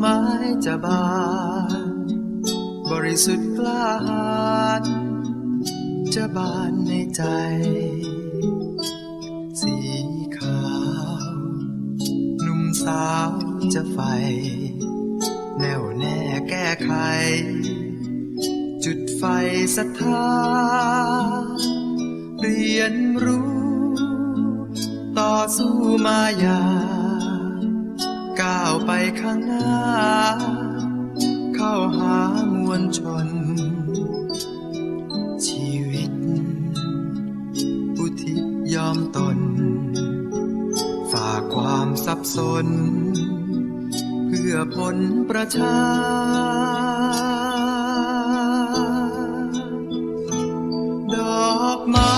ไม่จะบาน บริสุทธิ์กล้าหาญจะบานในใจ สีขาวหนุ่มสาวจะไฟ แน่วแน่แก้ไข จุดไฟศรัทธา เรียนรู้ ต่อสู้มายา ไปข้างหน้า เข้าหามวลชน ชีวิต อุทิศยอมตน ฝากความสับสน เพื่อผลประชา ดอกไม้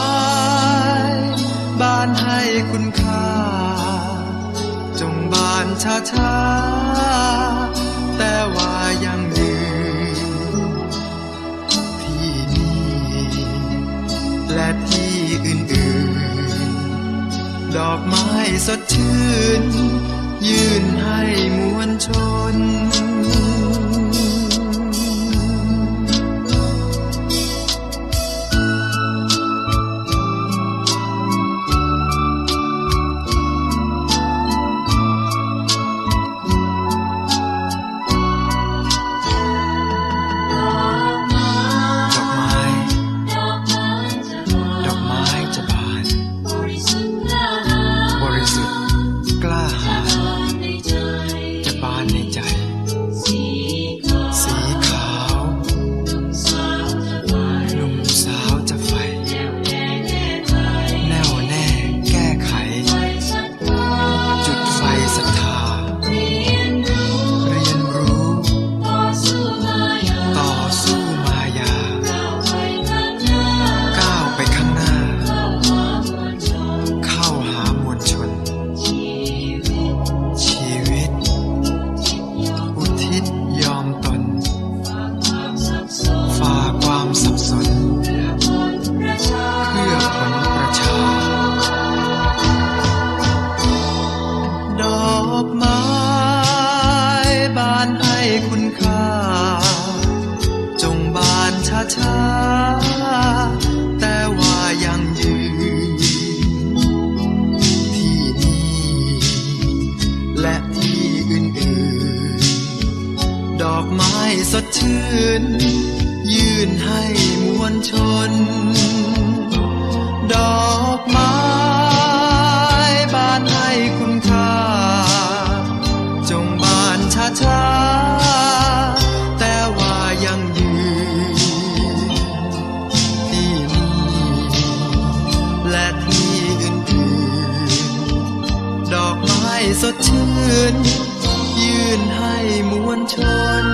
บานให้คุณค่า ช้าช้าแต่ว่ายังยืนที่นี่และที่อื่นๆ ดอกไม้สดชื่น ยื่นให้มวลชน ชื่น ยื่นให้มวลชน ดอกไม้บานให้คุณค่า จงบานช้าช้าแต่ว่ายังยืนที่นี่และที่อื่นๆดอกไม้สดชื่น ยื่นให้มวลชน